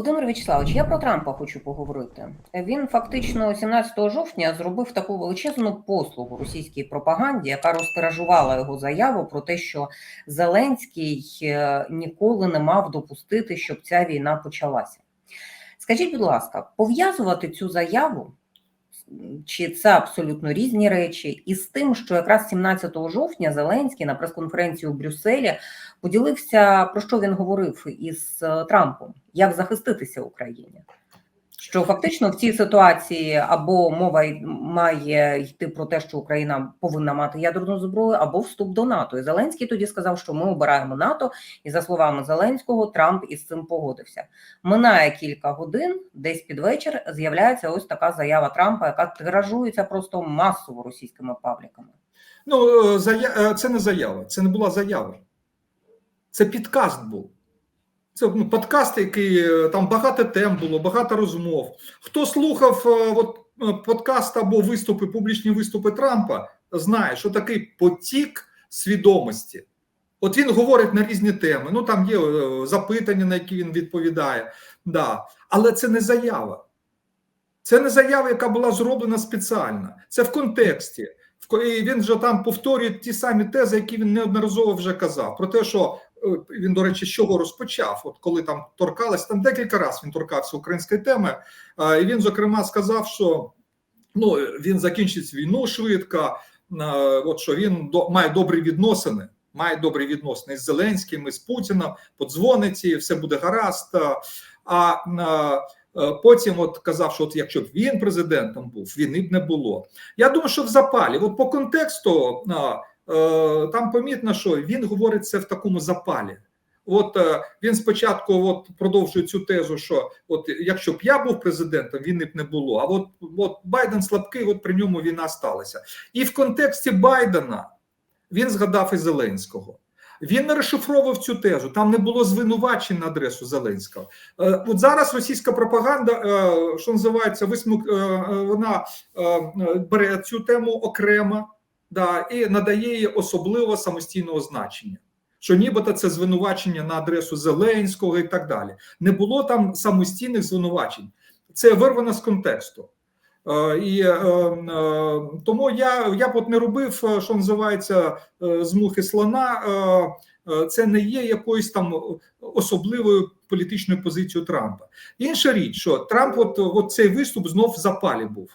Володимир Вячеславович, я про Трампа хочу поговорити. Він фактично 17 жовтня зробив таку величезну послугу російській пропаганді, яка розтиражувала його заяву про те, що Зеленський е, ніколи не мав допустити, щоб ця війна почалася. Скажіть, будь ласка, пов'язувати цю заяву, чи це абсолютно різні речі, і з тим, що якраз 17 жовтня Зеленський на прес-конференції у Брюсселі поділився про що він говорив із е, Трампом, як захиститися Україні. Що фактично в цій ситуації або мова має йти про те, що Україна повинна мати ядерну зброю, або вступ до НАТО. І Зеленський тоді сказав, що ми обираємо НАТО, і за словами Зеленського, Трамп із цим погодився. Минає кілька годин, десь під вечір з'являється ось така заява Трампа, яка тиражується просто масово російськими пабліками. Ну, е, е, це не заява, це не була заява. Це підкаст був. Це ну, подкаст, який е, там багато тем було, багато розмов. Хто слухав е, от, е, подкаст або виступи, публічні виступи Трампа, знає, що такий потік свідомості. От він говорить на різні теми. Ну там є запитання, на які він відповідає. Да. Але це не заява. Це не заява, яка була зроблена спеціально. Це в контексті. І він вже там повторює ті самі тези, які він неодноразово вже казав. Про те, що він, до речі, з чого розпочав, от коли там торкалось, там декілька разів він торкався української теми. А, І він, зокрема, сказав, що ну, він закінчить війну швидко, от що він до, має добрі відносини. Має добрі відносини з Зеленським, і з Путіном, подзвонить, і все буде гаразд. А, Е, Потім от казав, що от якщо б він президентом був, війни б не було. Я думаю, що в запалі, от по контексту, е, там помітно, що він говорить це в такому запалі. От е, він спочатку от продовжує цю тезу, що от якщо б я був президентом, війни б не було. А от, от Байден слабкий, от при ньому війна сталася. І в контексті Байдена він згадав і Зеленського. Він не розшифровував цю тезу. Там не було звинувачень на адресу Зеленського. Е, От зараз російська пропаганда, е, що називається, висмук, е, е, вона е, е, бере цю тему окремо да, і надає їй особливо самостійного значення. Що нібито це звинувачення на адресу Зеленського і так далі. Не було там самостійних звинувачень. Це вирвано з контексту. Е, І е, е, тому я, я б от не робив, е, що називається, е, з мухи слона. Е, Це не є якоюсь там особливою політичною позицією Трампа. Інша річ, що Трамп, от, от цей виступ знов запалі був.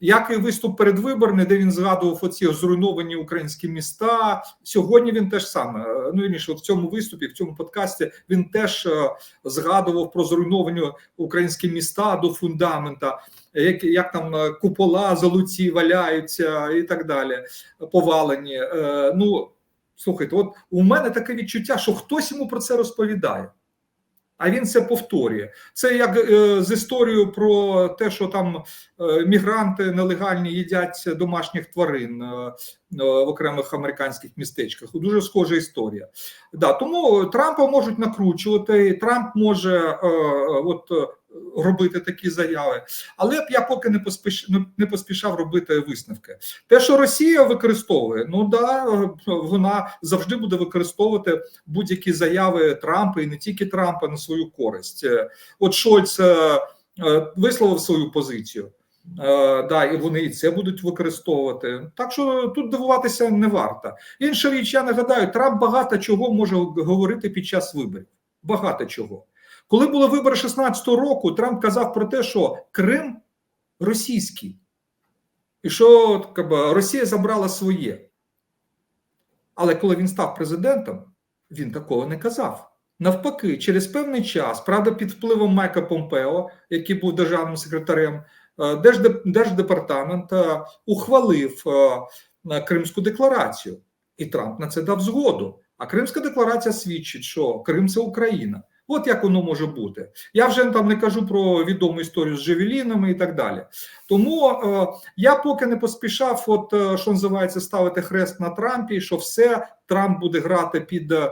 Як і виступ передвиборний, де він згадував оці зруйновані українські міста. Сьогодні він теж саме. е, Ну вірніше, от в цьому виступі, в цьому подкасті він теж е, згадував про зруйновані українські міста до фундамента, як, як там е, купола золоті валяються і так далі, повалені. Ну слухайте, от у мене таке відчуття, що хтось йому про це розповідає. А він це повторює. Це як е, з історією про те, що там е, мігранти нелегальні їдять домашніх тварин е, е, в окремих американських містечках. Дуже схожа історія. Да, тому Трампа можуть накручувати, Трамп може е, е, от робити такі заяви, але я поки не поспіш не- не поспішав робити висновки. Те, що Росія використовує, ну да, вона завжди буде використовувати будь-які заяви Трампа і не тільки Трампа на свою користь. Е, От Шольц е, е, висловив свою позицію. Да, і вони і це будуть використовувати. Так що тут дивуватися не варто. Інша річ, я нагадаю, Трамп багато чого може говорити під час виборів. Багато чого. Коли були вибори 16-го року, Трамп казав про те, що Крим російський, і що би, Росія забрала своє. Але коли він став президентом, він такого не казав. Навпаки, через певний час, правда, під впливом Майка Помпео, який був державним секретарем, е, Держдепартамент е, ухвалив е, Кримську декларацію, і Трамп на це дав згоду. А Кримська декларація свідчить, що Крим це Україна. От як воно може бути. Я вже там не кажу про відому історію з Джевелінами і так далі. Тому е, я поки не поспішав, от е, що називається, ставити хрест на Трампі, що все Трамп буде грати під е,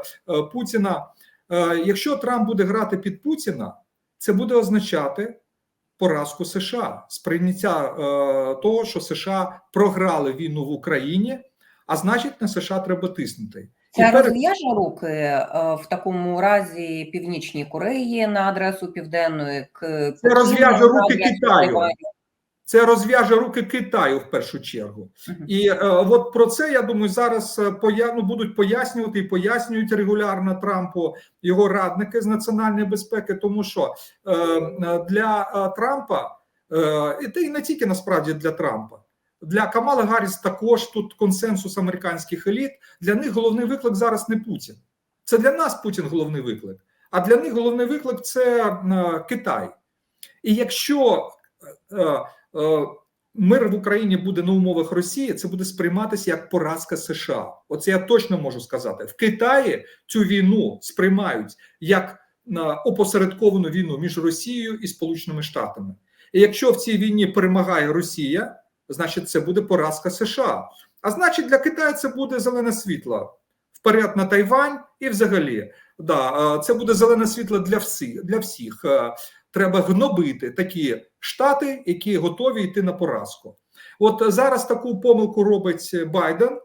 Путіна. Е, якщо Трамп буде грати під Путіна, це буде означати поразку США, сприйняття е, того, що США програли війну в Україні, а значить, на США треба тиснути. Це розв'яже руки е, в такому разі Північній Кореї на адресу Південної к Пекіну розв'яже руки Китаю. Це розв'яже руки Китаю в першу чергу. І е, от про це я думаю, зараз е, поя... ну, будуть пояснювати і пояснюють регулярно Трампу його радники з національної безпеки, тому що е, для е, Трампа, е, і не тільки насправді для Трампа. Для Камали Гарріс також тут консенсус американських еліт. Для них головний виклик зараз не Путін. Це для нас Путін головний виклик. А для них головний виклик це е, Китай. І якщо е, е, мир в Україні буде на умовах Росії, це буде сприйматися як поразка США. Оце я точно можу сказати. В Китаї цю війну сприймають як опосередковану війну між Росією і Сполученими Штатами. І якщо в цій війні перемагає Росія, значить це буде поразка США. А значить, для Китаю це буде зелене світло вперед на Тайвань і взагалі. Да, це буде зелене світло для всіх. Для всіх. Е, Треба гнобити такі штати, які готові йти на поразку. От зараз таку помилку робить Байден.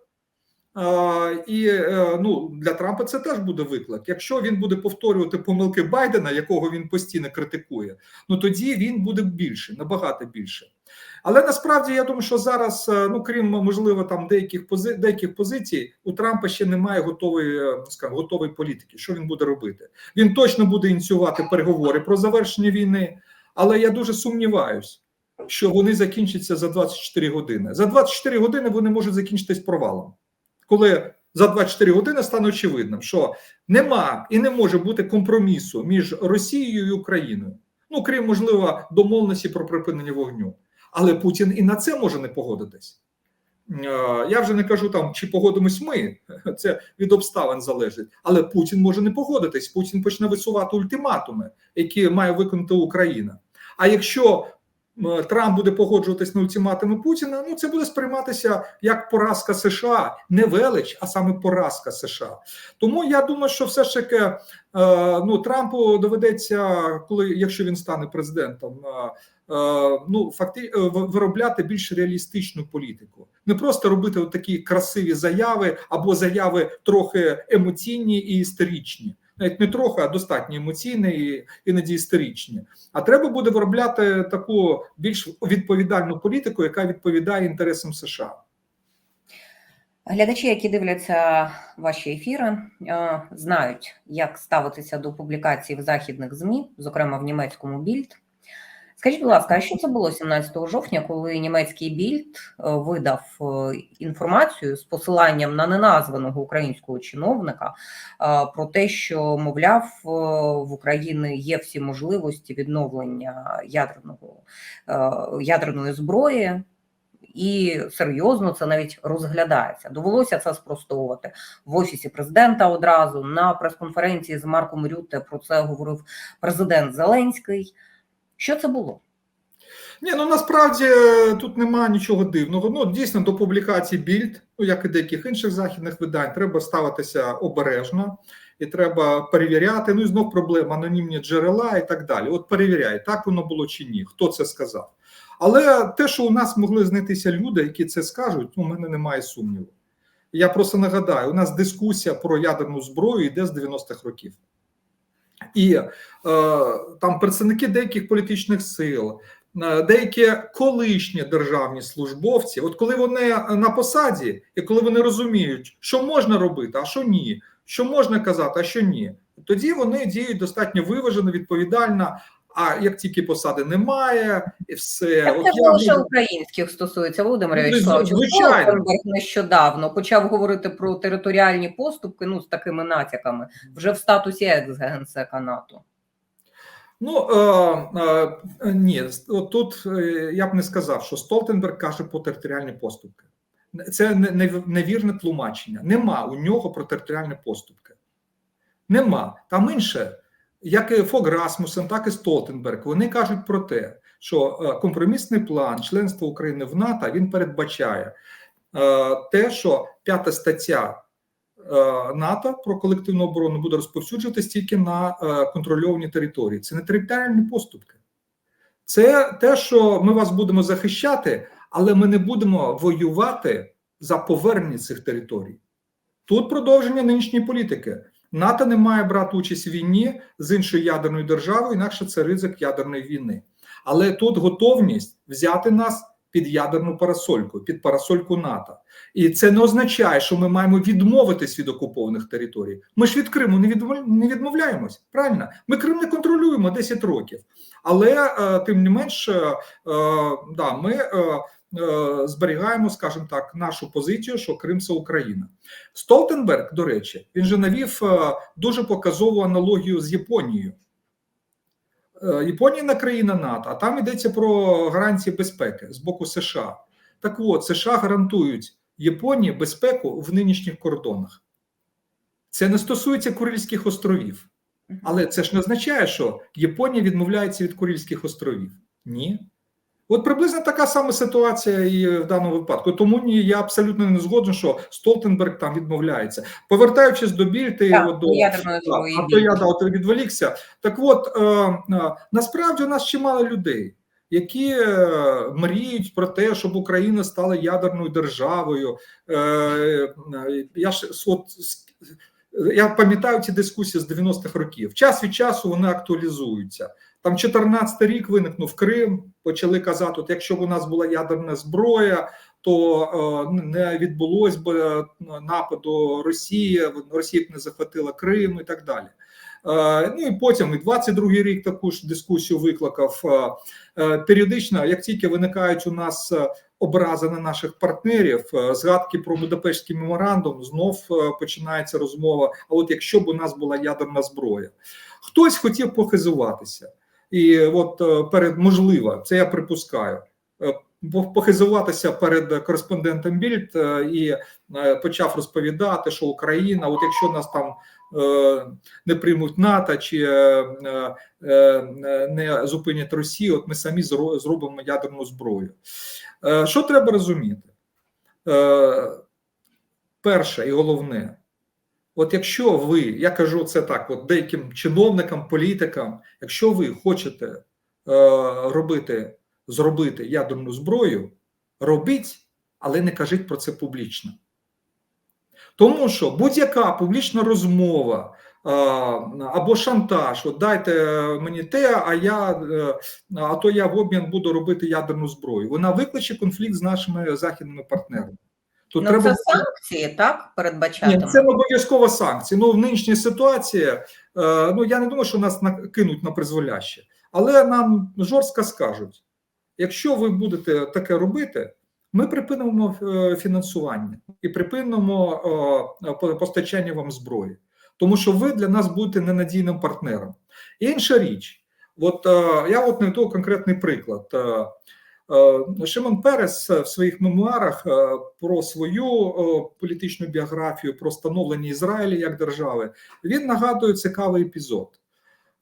І е, ну для Трампа це теж буде виклик. Якщо він буде повторювати помилки Байдена, якого він постійно критикує, ну тоді він буде більше, набагато більше. Але насправді я думаю, що зараз, е, ну крім можливо, там деяких пози деяких позицій, у Трампа ще немає готової, е, скажімо, готової політики. Що він буде робити? Він точно буде ініціювати переговори про завершення війни, але я дуже сумніваюсь, що вони закінчаться за 24 години. За 24 години вони можуть закінчитись провалом коли за 24 години стане очевидним, що нема і не може бути компромісу між Росією і Україною, ну крім можливо домовленості про припинення вогню. Але Путін і на це може не погодитись. Е, Я вже не кажу там, чи погодимось ми, це від обставин залежить. Але Путін може не погодитись. Путін почне висувати ультиматуми, які має виконати Україна. А якщо Трамп буде погоджуватись на ультиматуми Путіна, ну це буде сприйматися як поразка США, не велич, а саме поразка США. Тому я думаю, що все ж таки е, ну Трампу доведеться, коли якщо він стане президентом. е, е, Ну, факти е, виробляти більш реалістичну політику, не просто робити такі красиві заяви або заяви трохи емоційні і історичні, навіть не трохи, а достатньо емоційні і іноді історичні. А треба буде виробляти таку більш відповідальну політику, яка відповідає інтересам США. Глядачі, які дивляться ваші ефіри, е, знають, як ставитися до публікацій в західних ЗМІ, зокрема в німецькому Більд. Скажіть, будь ласка, а що це було 17 жовтня, коли німецький Більд е, видав е, інформацію з посиланням на неназваного українського чиновника е, про те, що мовляв в Україні є всі можливості відновлення ядерного ядерної зброї, і серйозно це навіть розглядається. Довелося це спростовувати в офісі президента одразу на прес-конференції з Марком Рютте про це говорив президент Зеленський. Що це було? Ні, ну насправді е, тут немає нічого дивного. Ну дійсно до публікації більд, ну як і деяких інших західних видань, треба ставитися обережно і треба перевіряти. Ну і знов проблема анонімні джерела і так далі. От перевіряй, так воно було чи ні, хто це сказав. Але те, що у нас могли знайтися люди, які це скажуть, у мене немає сумніву. Я просто нагадаю: у нас дискусія про ядерну зброю йде з 90-х років. І е, там представники деяких політичних сил, е, деякі колишні державні службовці, от коли вони на посаді, і коли вони розуміють, що можна робити, а що ні, що можна казати, а що ні, тоді вони діють достатньо виважено, відповідально. А як тільки посади немає, і все Так От це я лише буду- українських стосується Володимира Ну, Вячеславовича. звичайно. Нещодавно почав говорити про територіальні поступки, ну з такими натяками, вже в статусі екс-генсека НАТО. Ну е, е, ні, тут е, я б не сказав, що Столтенберг каже про територіальні поступки. Це не- не- невірне тлумачення. Нема у нього про територіальні поступки. Нема. Там інше, як і Фог Расмусен, так і Столтенберг. Вони кажуть про те, що е, компромісний план членства України в НАТО він передбачає е, те, що п'ята стаття е, НАТО про колективну оборону буде розповсюджуватись тільки на контрольовані території. Це не територіальні поступки. Це те, що ми вас будемо захищати, але ми не будемо воювати за повернення цих територій. Тут продовження нинішньої політики. НАТО не має брати участь в війні з іншою ядерною державою, інакше це ризик ядерної війни. Але тут готовність взяти нас під ядерну парасольку, під парасольку НАТО. І це не означає, що ми маємо відмовитись від окупованих територій. Ми ж від Криму не відмов- не відмовляємось. Правильно, ми Крим не контролюємо 10 років. Але е, тим не менш, е, е, да, ми зберігаємо, скажімо так, нашу позицію, що Крим це Україна. Столтенберг, до речі, він же навів е, дуже показову аналогію з Японією. Е, Японія не країна НАТО, а там йдеться про гарантії безпеки з боку США. Так от, США гарантують Японії безпеку в нинішніх кордонах. Це не стосується Курильських островів. Але це ж не означає, що Японія відмовляється від Курильських островів. Ні. От приблизно така сама ситуація і в даному випадку. Тому ні, я абсолютно не згоден, що Столтенберг там відмовляється. Повертаючись до біль, ти Так, от, до до а то я да, от відволікся. Так от е, е, насправді у нас чимало людей, які е, мріють про те, щоб Україна стала ядерною державою. Е, е, я ж от я пам'ятаю ці дискусії з 90-х років. Час від часу вони актуалізуються. Там 14-й рік виникнув Крим. Почали казати: от якщо б у нас була ядерна зброя, то е, не відбулось би е, нападу Росії, Росія б не захватила Крим і так далі. Е, Ну і потім і 22-й рік таку ж дискусію викликав. Періодично, як тільки виникають у нас образи на наших партнерів, згадки про Будапештський меморандум, знов починається розмова. А от якщо б у нас була ядерна зброя, хтось хотів похизуватися, і от е, перед можливо, це я припускаю. е, Похизуватися перед кореспондентом Більд е, і почав розповідати, що Україна, от якщо нас там не приймуть НАТО чи не зупинять Росію, от ми самі зробимо ядерну зброю. Що треба розуміти? Перше і головне, от якщо ви, я кажу це так, от деяким чиновникам, політикам, якщо ви хочете е, робити, зробити ядерну зброю, робіть, але не кажіть про це публічно. Тому що будь-яка публічна розмова а, або шантаж, от дайте мені те, а я е, а то я в обмін буду робити ядерну зброю. Вона викличе конфлікт з нашими західними партнерами. Тут Ну, це санкції, так, ні, передбачатиме? це не обов'язково санкції. Ну в нинішній ситуації, е, ну я не думаю, що нас на- кинуть на призволяще, але нам жорстко скажуть: якщо ви будете таке робити, ми припинимо е, фінансування і припинимо е, постачання вам зброї, тому що ви для нас будете ненадійним партнером. Інша річ, от е, я от наведу конкретний приклад. Е, Шимон Перес в своїх мемуарах е, про свою е, політичну біографію, про становлення Ізраїля як держави, він нагадує цікавий епізод.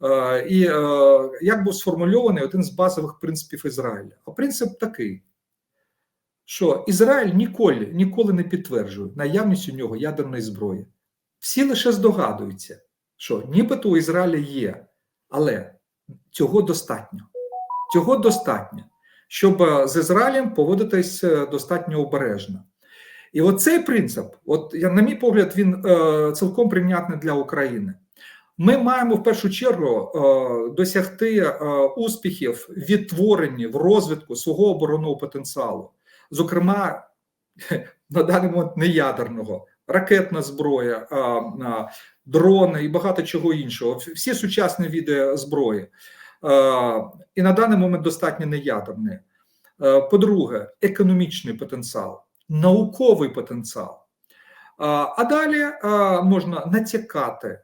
Е, І е, як був сформульований один з базових принципів Ізраїля. А принцип такий, що Ізраїль ніколи, ніколи не підтверджує наявність у нього ядерної зброї. Всі лише здогадуються, що нібито у Ізраїля є, але цього достатньо. Цього достатньо щоб е, з Ізраїлем поводитись е, достатньо обережно. І оцей принцип, от я, на мій погляд, він е, цілком прийнятний для України. Ми маємо в першу чергу е, досягти е, успіхів відтворенні в розвитку свого оборонного потенціалу, зокрема, на даний момент не ядерного, ракетна зброя, е, е, дрони і багато чого іншого. Всі сучасні види зброї. Е, і на даний момент достатньо неядерний. Е, По-друге, економічний потенціал, науковий потенціал. Е, А далі можна натякати,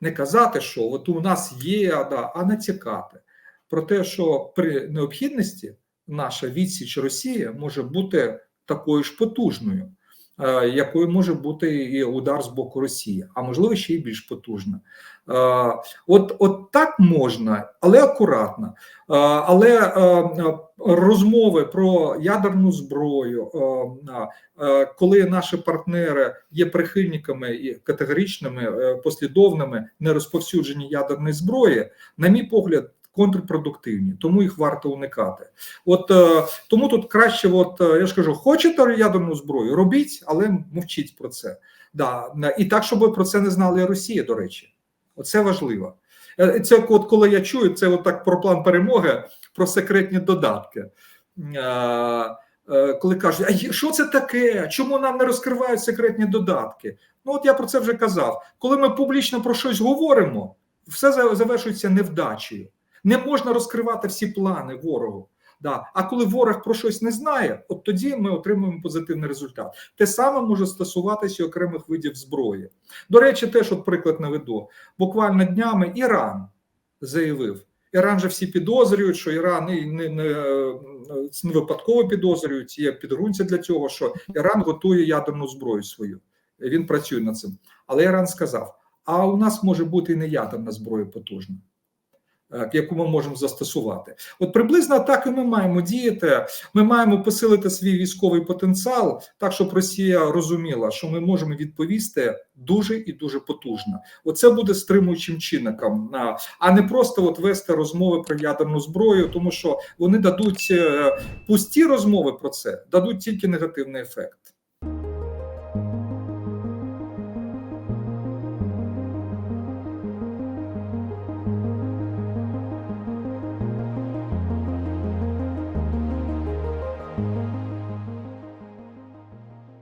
не казати, що от у нас є, а натякати про те, що при необхідності наша відсіч Росії може бути такою ж потужною, якою може бути і удар з боку Росії, а можливо ще й більш потужна. Е, От, от так можна, але акуратно. Е, Але е, е, розмови про ядерну зброю, е, е, коли наші партнери є прихильниками і категоричними, е, послідовними нерозповсюдження ядерної зброї, на мій погляд, контрпродуктивні, тому їх варто уникати. От е, тому тут краще, от е, я ж кажу, хочете ядерну зброю, робіть, але мовчіть про це. Да, і так, щоб про це не знала Росія, до речі. Оце важливо. Е, Це от коли я чую, це от так про план перемоги, про секретні додатки. Коли кажуть, а що це таке? Чому нам не розкривають секретні додатки? Ну, от я про це вже казав. Коли ми публічно про щось говоримо, все завершується невдачею. Не можна розкривати всі плани ворогу. Да. А коли ворог про щось не знає, от тоді ми отримуємо позитивний результат. Те саме може стосуватися окремих видів зброї. До речі, теж от приклад наведу. Буквально днями Іран заявив. Іран же всі підозрюють, що Іран і не, не, не випадково підозрюють. Є підґрунтя для цього, що Іран готує ядерну зброю свою. Він працює над цим. Але Іран сказав: а у нас може бути і не ядерна зброя потужна. Е, Яку ми можемо застосувати, от приблизно так і ми маємо діяти. Ми маємо посилити свій військовий потенціал, так щоб Росія розуміла, що ми можемо відповісти дуже і дуже потужно. Оце буде стримуючим чинником, а не просто от вести розмови про ядерну зброю, тому що вони дадуть е, пусті розмови про це, дадуть тільки негативний ефект.